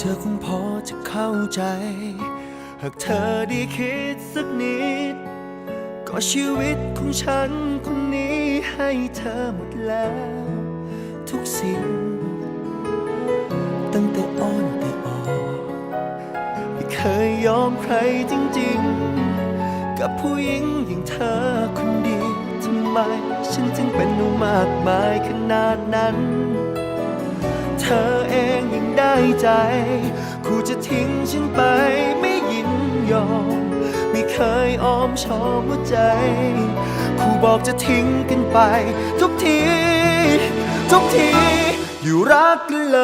ธอคงพอจะเข้าใจ หากเธอได้คิดสักนิด ก็ชีวิตของฉันคนนี้ให้เธอหมดแล้ว ทุกสิ่ง ตั้งแต่อ้อนแต่ออกไม่เคยยอมใครจริงๆ กับผู้หญิงอย่างเธอคนเดียวทำไม ฉันจึงเป็นต้องมากมายขนาดนั้น เธอ ใจคู่จะทิ้งฉันไปไม่ยินยอม ไม่เคยอ้อมชอมหัวใจครูบอกจะทิ้งกันไป ทุกที ทุกที อยู่รักกันเล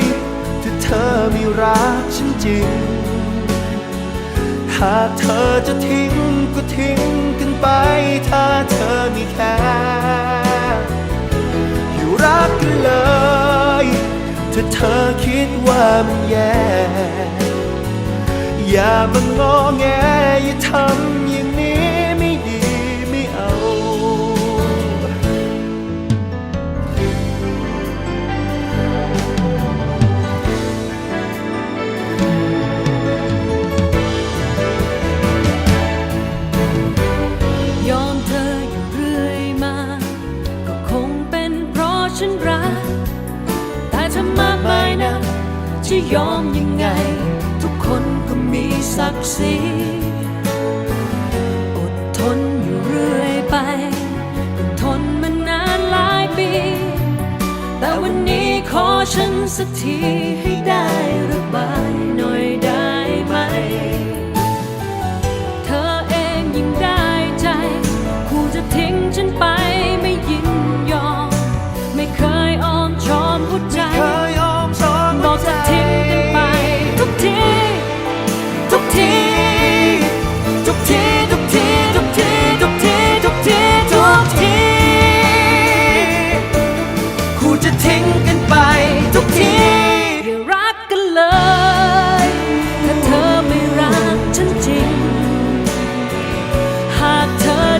ย ถ้าเธอไม่รักฉันจริง หากเธอจะทิ้งก็ทิ้งกันไป ถ้าเธอไม่แคร์ เธอคิดว่ามันแย่ อย่ามางอแงอย่าทำอย่างนี้ไม่ดีไม่เอา ยอมเธออยู่เรื่อยมา ก็คงเป็นเพราะฉันรัก จะยอมยังไง ทุกคนก็มีศักดิ์ศรีอดทนอยู่เรื่อยไปก็ทนมานานหลายปี แต่วันนี้ขอฉันสักทีให้ได้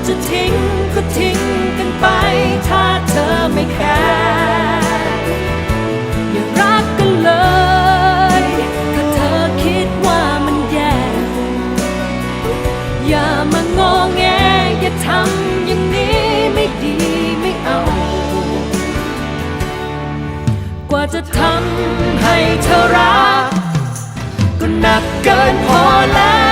จะทิ้งก็ทิ้งกันไป ถ้าเธอไม่แคร์อย่ารักกันเลยถ้าเธอคิดว่ามันแย่ อย่ามางอแงอย่าทำอย่างนี้ไม่ดีไม่เอา กว่าจะทำให้เธอรัก ก็หนักเกินพอแล้ว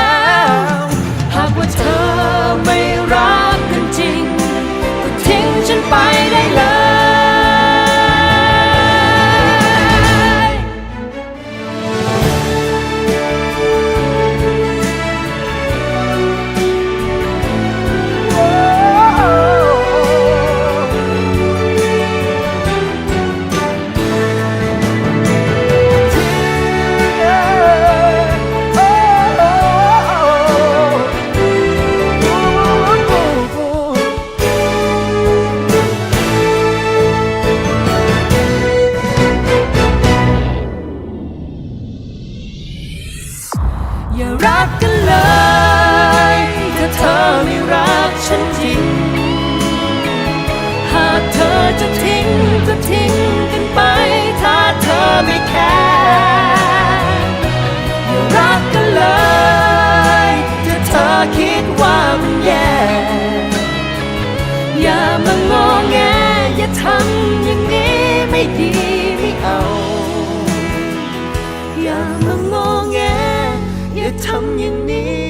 อย่าทำอย่างนี้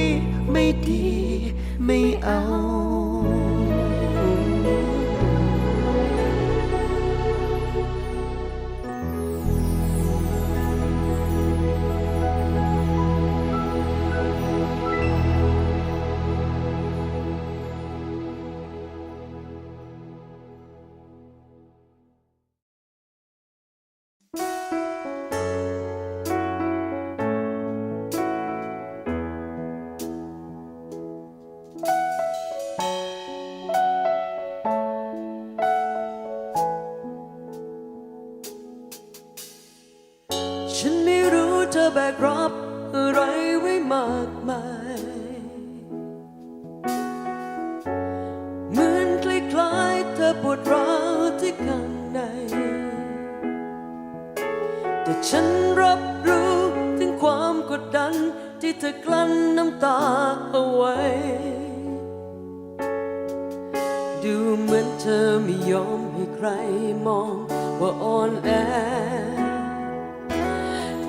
ไม่ดีไม่เอา ฉันไม่รู้เธอแบกรับอะไรไว้มากมาย เหมือนคล้ายๆเธอปวดร้าวที่ข้างใน แต่ฉันรับรู้ถึงความกดดันที่เธอกลั้นน้ำตาเอาไว้ ดูเหมือนเธอไม่ยอมให้ใครมองว่าอ่อนแอ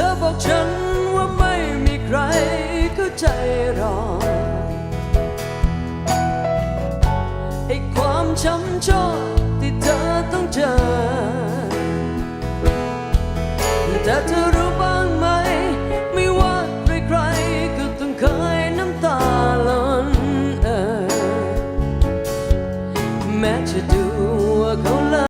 ธอบอกฉันว่าไม่มีใครเข้าใจหรอกไอ้ความช้ำชอกที่เธอต้องเจอ